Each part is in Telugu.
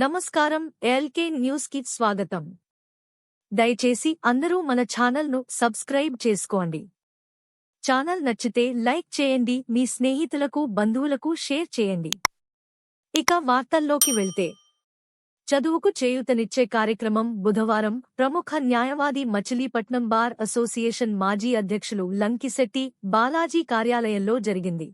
నమస్కారం ఎల్కే న్యూస్కి స్వాగతం. దయచేసి అందరూ మన ఛానల్ను సబ్స్క్రైబ్ చేసుకోండి. ఛానల్ నచ్చితే లైక్ చేయండి మీ స్నేహితులకు బంధువులకు షేర్ చేయండి. ఇక వార్తల్లోకి వెళ్తే. చదువుకు చేయూతనిచ్చే కార్యక్రమం బుధవారం ప్రముఖ న్యాయవాది మచిలీపట్నం బార్ అసోసియేషన్ మాజీ అధ్యక్షులు లంకిశెట్టి బాలాజీ కార్యాలయంలో జరిగింది.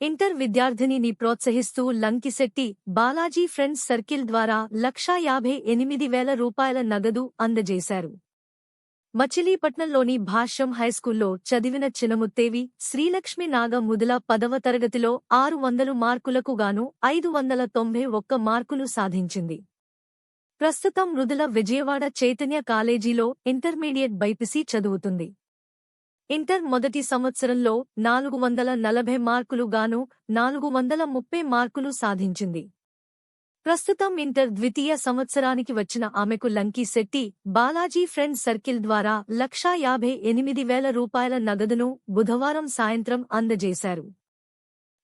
ఇంటర్ విద్యార్థినిని ప్రోత్సహిస్తూ లంకిశెట్టి బాలాజీ ఫ్రెండ్స్ సర్కిల్ ద్వారా లక్షా యాభై ఎనిమిది వేల రూపాయల నగదు అందజేశారు. మచిలీపట్నంలోని భాష్యం హైస్కూల్లో చదివిన చినముత్తేవి శ్రీలక్ష్మి నాగ ముదుల పదవ తరగతిలో ఆరు వందలు మార్కులకు గాను ఐదు వందల తొంభై ఒక్క మార్కులు సాధించింది. ప్రస్తుతం మృదుల విజయవాడ చైతన్య కాలేజీలో ఇంటర్మీడియట్ బైపిసి చదువుతుంది. ఇంటర్ మొదటి సంవత్సరంలో నాలుగు వందల నలభై మార్కులు గాను నాలుగు వందల ముప్పై మార్కులు సాధించింది. ప్రస్తుతం ఇంటర్ ద్వితీయ సంవత్సరానికి వచ్చిన ఆమెకు లంకీ శెట్టి బాలాజీ ఫ్రెండ్స్ సర్కిల్ ద్వారా లక్షా యాభై ఎనిమిది వేల రూపాయల నగదును బుధవారం సాయంత్రం అందజేశారు.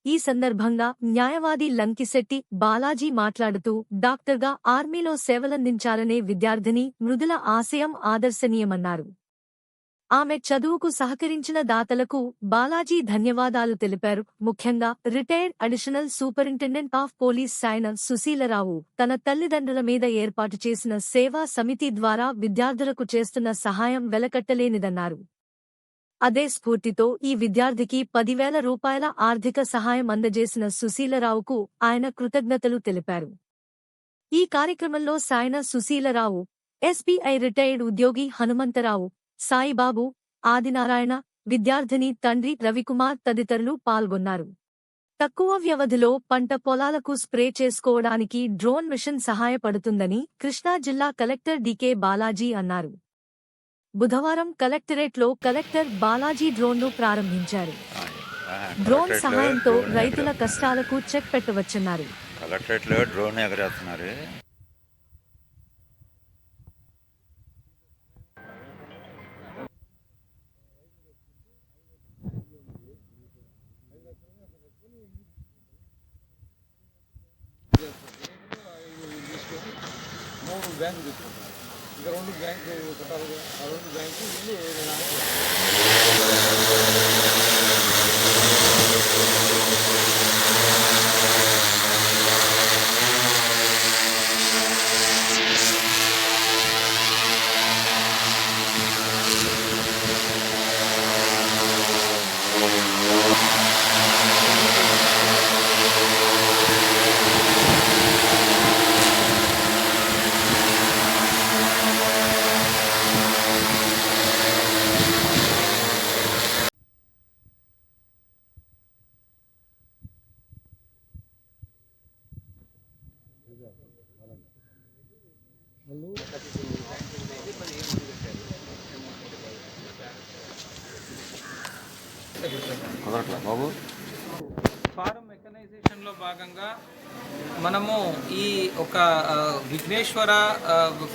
ఈ సందర్భంగా న్యాయవాది లంకిశెట్టి బాలాజీ మాట్లాడుతూ డాక్టర్గా ఆర్మీలో సేవలందించాలనే విద్యార్థిని మృదుల ఆశయం ఆదర్శనీయమన్నారు. ఆమె చదువుకు సహకరించిన దాతలకు బాలాజీ ధన్యవాదాలు తెలిపారు. ముఖ్యంగా retired additional superintendent of police Sayana Susheelarao తన తల్లిదండ్రుల మీద ఏర్పాటు చేసిన సేవా సమితి ద్వారా విద్యార్థులకు చేస్తున్న సహాయం వెలకట్టలేనిదన్నారు. అదే స్ఫూర్తితో ఈ విద్యార్థికి పదివేల రూపాయల ఆర్థిక సహాయం అందజేసిన సుశీలరావుకు ఆయన కృతజ్ఞతలు తెలిపారు. ఈ కార్యక్రమంలో సాయన సుశీలరావు ఎస్బీఐ రిటైర్డ్ ఉద్యోగి హనుమంతరావు సాయిబాబు ఆదినారాయణ విద్యార్థిని తండ్రి రవికుమార్ తదితరులు పాల్గొన్నారు. తక్కువ వ్యవధిలో పంట పొలాలకు స్ప్రే చేసుకోవడానికి డ్రోన్ మిషన్ సహాయపడుతుందని కృష్ణా జిల్లా కలెక్టర్ డికే బాలాజీ అన్నారు. బుధవారం కలెక్టరేట్లో కలెక్టర్ బాలాజీ డ్రోన్ను ప్రారంభించారు. డ్రోన్ సహాయంతో రైతుల కష్టాలకు చెక్ పెట్టవచ్చన్నారు. కలెక్టరేట్లో డ్రోన్ ఎగరేస్తున్నారు మూడు బ్యాంకు తీసుకుంటాం ఇక రెండు బ్యాంకు కట్టాలి కదా, ఆ రెండు బ్యాంకు ఇల్లు బాబు. ఫారం మెకనైజేషన్లో భాగంగా మనము ఈ ఒక విఘ్నేశ్వర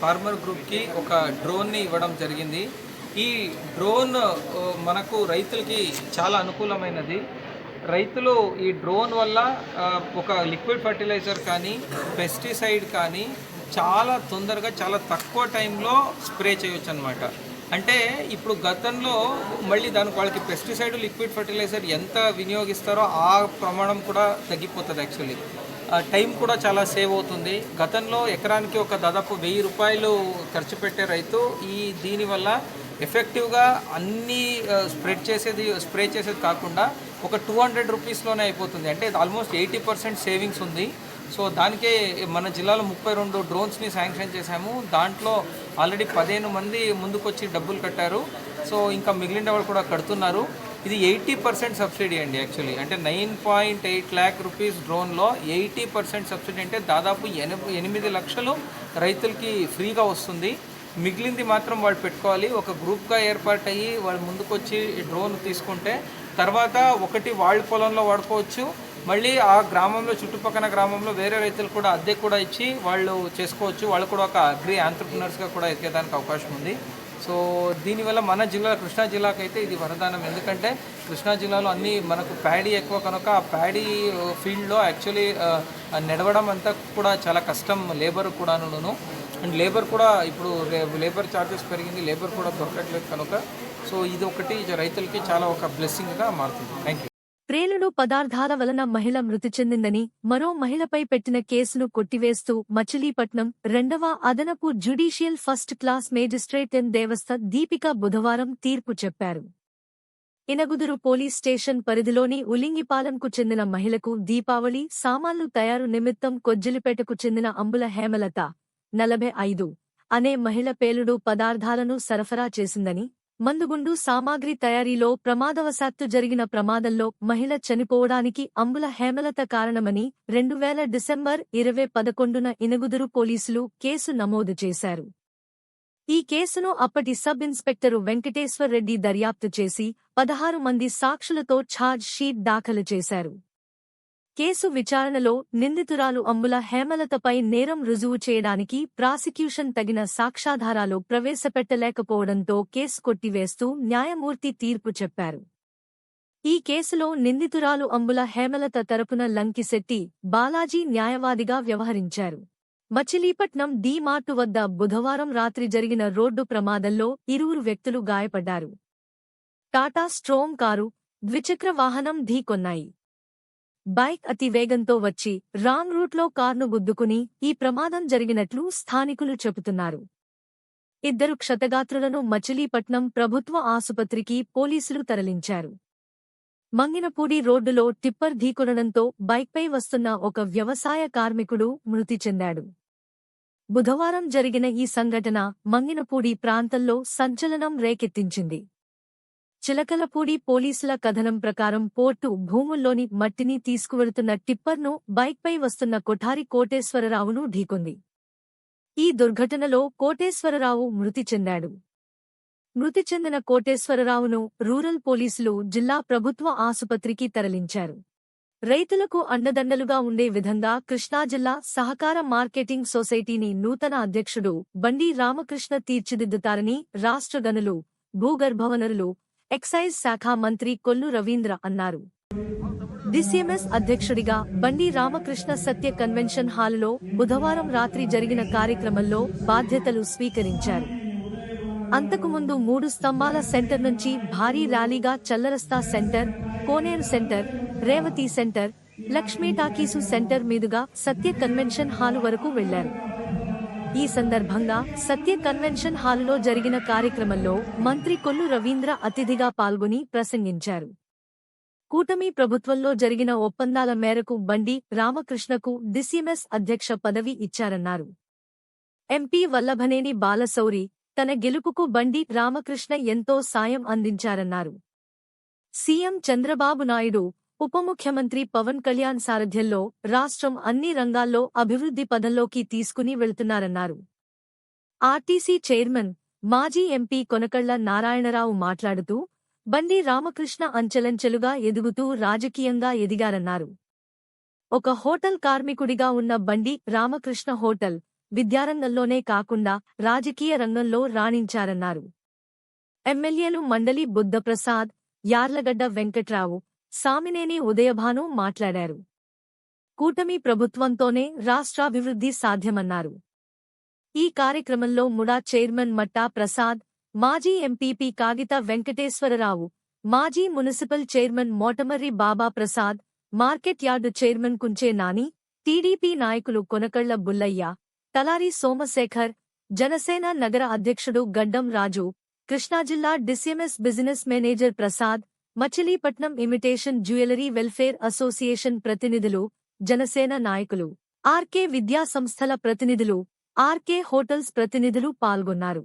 ఫార్మర్ గ్రూప్కి ఒక డ్రోన్ని ఇవ్వడం జరిగింది. ఈ డ్రోన్ మనకు రైతులకి చాలా అనుకూలమైనది. రైతులు ఈ డ్రోన్ వల్ల ఒక లిక్విడ్ ఫర్టిలైజర్ కానీ పెస్టిసైడ్ కానీ చాలా తొందరగా చాలా తక్కువ టైంలో స్ప్రే చేయొచ్చు అనమాట అంటే ఇప్పుడు గతంలో మళ్ళీ దానికి వాళ్ళకి పెస్టిసైడ్ లిక్విడ్ ఫర్టిలైజర్ ఎంత వినియోగిస్తారో ఆ ప్రమాణం కూడా తగ్గిపోతుంది యాక్చువల్లీ టైం కూడా చాలా సేవ్ అవుతుంది. గతంలో ఎకరానికి ఒక దాదాపు వెయ్యి రూపాయలు ఖర్చు పెట్టే రైతు ఈ దీనివల్ల ఎఫెక్టివ్గా అన్నీ స్ప్రెడ్ చేసేది స్ప్రే చేసేది కాకుండా ఒక టూ హండ్రెడ్ రూపీస్లోనే అయిపోతుంది. అంటే ఆల్మోస్ట్ ఎయిటీ పర్సెంట్ సేవింగ్స్ ఉంది. సో దానికే మన జిల్లాలో ముప్పై రెండు డ్రోన్స్ని శాంక్షన్ చేశాము. దాంట్లో ఆల్రెడీ పదిహేను మంది ముందుకొచ్చి డబ్బులు కట్టారు. సో ఇంకా మిగిలిన వాళ్ళు కూడా కడుతున్నారు. ఇది ఎయిటీ పర్సెంట్ సబ్సిడీ అండి యాక్చువల్లీ. అంటే nine point eight lakh rupees డ్రోన్లో eighty percent subsidy అంటే దాదాపు ఎనభై ఎనిమిది లక్షలు రైతులకి ఫ్రీగా వస్తుంది. మిగిలింది మాత్రం వాళ్ళు పెట్టుకోవాలి. ఒక గ్రూప్గా ఏర్పాటయ్యి వాళ్ళు ముందుకొచ్చి డ్రోన్ తీసుకుంటే తర్వాత ఒకటి వాళ్ళ పొలంలో వాడుకోవచ్చు. మళ్ళీ ఆ గ్రామంలో చుట్టుపక్కల గ్రామంలో వేరే రైతులు కూడా అద్దె కూడా ఇచ్చి వాళ్ళు చేసుకోవచ్చు. వాళ్ళు కూడా ఒక అగ్రి ఆంటర్ప్రినర్స్గా కూడా ఎక్కేదానికి అవకాశం ఉంది. సో దీనివల్ల మన జిల్లా కృష్ణా జిల్లాకు అయితే ఇది వరదానం. ఎందుకంటే కృష్ణా జిల్లాలో అన్ని మనకు ప్యాడీ ఎక్కువ. కనుక ఆ ప్యాడీ ఫీల్డ్లో యాక్చువల్లీ నడవడం అంతా కూడా చాలా కష్టం లేబర్ కూడాను అండ్ లేబర్ కూడా ఇప్పుడు లేబర్ ఛార్జెస్ పెరిగింది. లేబర్ కూడా దొరకట్లేదు కనుక. సో ఇది ఒకటి. రైతులకి చాలా ఒక బ్లెస్సింగ్గా మారుతుంది. థ్యాంక్ యూ ప్రేలుడు పదార్థాల వలన మహిళ మృతి చెందిందని మరో మహిళపై పెట్టిన కేసును కొట్టివేస్తూ మచిలీపట్నం రెండవ అదనపు judicial first class magistrate N దేవస్థ Deepika బుధవారం తీర్పు చెప్పారు. ఇనగుదురు పోలీస్ స్టేషన్ పరిధిలోని ఉలింగిపాలెంకు చెందిన మహిళకు దీపావళి సామాన్లు తయారు నిమిత్తం కొజ్జిలిపేటకు చెందిన అంబుల హేమలత నలభై ఐదు అనే మహిళ పేలుడు పదార్థాలను సరఫరా చేసిందని మందుగుండు సామాగ్రి తయారీలో ప్రమాదవశాత్తు జరిగిన ప్రమాదంలో మహిళ చనిపోవడానికి అంబుల హేమలత కారణమని రెండు వేల డిసెంబర్ ఇరవై పదకొండున ఇనగుదురు పోలీసులు కేసు నమోదు చేశారు. ఈ కేసును అప్పటి సబ్ ఇన్స్పెక్టరు వెంకటేశ్వర్ రెడ్డి దర్యాప్తు చేసి పదహారు మంది సాక్షులతో ఛార్జ్ షీట్ దాఖలు చేశారు. కేసు విచారణలో నిందితురాలు అంబుల హేమలతపై నేరం రుజువు చేయడానికి ప్రాసిక్యూషన్ తగిన సాక్ష్యాధారాలు ప్రవేశపెట్టలేకపోవడంతో కేసు కొట్టివేస్తూ న్యాయమూర్తి తీర్పు చెప్పారు. ఈ కేసులో నిందితురాలు అంబుల హేమలత తరపున లంకిశెట్టి బాలాజీ న్యాయవాదిగా వ్యవహరించారు. మచిలీపట్నం డీ మార్టు వద్ద బుధవారం రాత్రి జరిగిన రోడ్డు ప్రమాదంలో ఇరువురు వ్యక్తులు గాయపడ్డారు. టాటా స్ట్రోమ్ కారు ద్విచక్ర వాహనం ఢీకొన్నాయి. బైక్ అతి వేగంతో వచ్చి రాంగ్ రూట్లో కార్ను గుద్దుకుని ఈ ప్రమాదం జరిగినట్లు స్థానికులు చెబుతున్నారు. ఇద్దరు క్షతగాత్రులను మచిలీపట్నం ప్రభుత్వ ఆసుపత్రికి పోలీసులు తరలించారు. మంగినపూడి రోడ్డులో టిప్పర్ ఢీకొనడంతో బైక్పై వస్తున్న ఒక వ్యవసాయ కార్మికుడు మృతి చెందాడు. బుధవారం జరిగిన ఈ సంఘటన మంగినపూడి ప్రాంతంలో సంచలనం రేకెత్తించింది. చిలకలపూడి పోలీసుల కథనం ప్రకారం పోర్టు భూముల్లోని మట్టిని తీసుకువెళుతున్న టిప్పర్ను బైక్పై వస్తున్న కొఠారి కోటేశ్వరరావును ఢీకొంది. ఈ దుర్ఘటనలో కోటేశ్వరరావు మృతి చెందాడు. మృతి చెందిన కోటేశ్వరరావును రూరల్ పోలీసులు జిల్లా ప్రభుత్వ ఆసుపత్రికి తరలించారు. రైతులకు అండదండలుగా ఉండే విధంగా కృష్ణా జిల్లా సహకార మార్కెటింగ్ సొసైటీని నూతన అధ్యక్షుడు బండి రామకృష్ణ తీర్చిదిద్దుతారని రాష్ట్ర గనులు భూగర్భవనరులు ఎక్సైజ్ శాఖ మంత్రి కొల్లు రవీంద్ర అన్నారు. డిసిఎంఎస్ అధ్యక్షుడిగా బండి రామకృష్ణ సత్య కన్వెన్షన్ హాలులో బుధవారం రాత్రి జరిగిన కార్యక్రమంలో బాధ్యతలు స్వీకరించారు. అంతకుముందు మూడు స్తంభాల సెంటర్ నుంచి భారీ ర్యాలీగా Challarasta centre Koneru centre Revathi centre Lakshmi talkies centre మీదుగా సత్య కన్వెన్షన్ హాలు వరకు వెళ్ళారు. ఈ సందర్భంగా సత్య కన్వెన్షన్ హాలులో జరిగిన కార్యక్రమంలో మంత్రి కొల్లు రవీంద్ర అతిథిగా పాల్గొని ప్రసంగించారు. కూటమి ప్రభుత్వంలో జరిగిన ఒప్పందాల మేరకు బండి రామకృష్ణకు డిసిఎంఎస్ అధ్యక్ష పదవి ఇచ్చారన్నారు. ఎంపీ వల్లభనేని బాలశౌరి తన గెలుపుకు బండి రామకృష్ణ ఎంతో సాయం అందించారన్నారు. సీఎం చంద్రబాబు నాయుడు ఉప ముఖ్యమంత్రి పవన్ కళ్యాణ్ సారథ్యంలో రాష్ట్రం అన్ని రంగాల్లో అభివృద్ధి పదంలోకి తీసుకుని వెళ్తున్నారన్నారు. ఆర్టీసీ చైర్మన్ మాజీ ఎంపీ కొనకళ్ళ నారాయణరావు మాట్లాడుతూ బండి రామకృష్ణ అంచెలంచెలుగా ఎదుగుతూ రాజకీయంగా ఎదిగారన్నారు. ఒక హోటల్ కార్మికుడిగా ఉన్న బండి రామకృష్ణ హోటల్ విద్యారంగంలోనే కాకుండా రాజకీయ రంగంలో రాణించారన్నారు. ఎమ్మెల్యేలు మండలి బుద్ధప్రసాద్ యార్లగడ్డ వెంకట్రావు సామినేని ఉదయభాను మాట్లాడారు. కూటమి ప్రభుత్వంతోనే రాష్ట్రాభివృద్ధి సాధ్యమన్నారు. ఈ కార్యక్రమంలో ముడా చైర్మన్ మట్టా ప్రసాద్ మాజీ ఎంపీపీ కాగిత వెంకటేశ్వరరావు మాజీ municipal chairman Motamarri Baba Prasad market yard chairman Kunche Nani TDP నాయకులు కొనకళ్ళ బుల్లయ్య తలారి సోమశేఖర్ జనసేన నగర అధ్యక్షుడు గడ్డం రాజు కృష్ణాజిల్లా DCMS business manager Prasad Machilipatnam imitation jewellery welfare association ప్రతినిధులు జనసేన నాయకులు ఆర్కే విద్యా సంస్థల ప్రతినిధులు ఆర్కే హోటల్స్ ప్రతినిధులు పాల్గొన్నారు.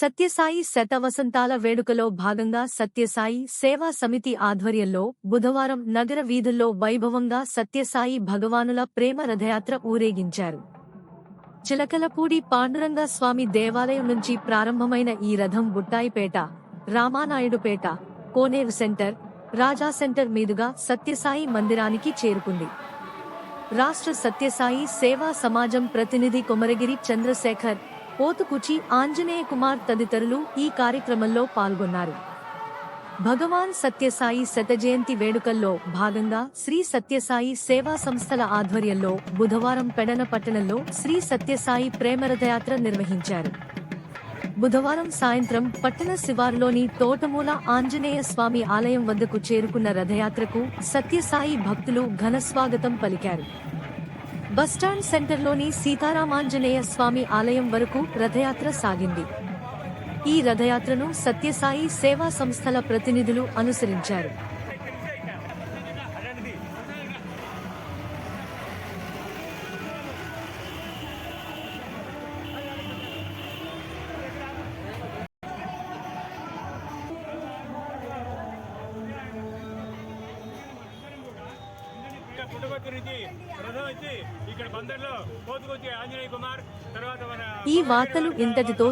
సత్యసాయి శతవసంతాల వేడుకలో భాగంగా సత్యసాయి సేవా సమితి ఆధ్వర్యంలో బుధవారం నగర వీధుల్లో వైభవంగా సత్యసాయి భగవానుల ప్రేమ రథయాత్ర ఊరేగించారు. చిలకలపూడి పాండురంగ స్వామి దేవాలయం నుంచి ప్రారంభమైన ఈ రథం బుట్టాయిపేట రామానాయుడుపేట కోనేరు సెంటర్ రాజా సెంటర్ మీదుగా సత్యసాయి మందిరానికి చేరుకుంది. రాష్ట్ర సత్యసాయి సేవా సమాజం ప్రతినిధి కొమరగిరి చంద్రశేఖర్ పోతుకుచి ఆంజనేయ కుమార్ తదితరులు ఈ కార్యక్రమంలో పాల్గొన్నారు. భగవాన్ సత్యసాయి శత జయంతి వేడుకల్లో భాగంగా శ్రీ సత్యసాయి సేవా సంస్థల ఆధ్వర్యంలో బుధవారం పెడన పట్టణంలో శ్రీ సత్యసాయి ప్రేమరథయాత్ర నిర్వహించారు. బుధవారం సాయంత్రం పట్టణ శివారులోని తోటమూల ఆంజనేయ స్వామి ఆలయం వద్దకు చేరుకున్న రథయాత్రకు సత్యసాయి భక్తులు ఘన స్వాగతం పలికారు. బస్టాండ్ సెంటర్లోని సీతారామాంజనేయ స్వామి ఆలయం వరకు రథయాత్ర సాగింది. ఈ రథయాత్రను సత్యసాయి సేవా సంస్థల ప్రతినిధులు అనుసరించారు. ఈ వార్తలు ఇంతటితో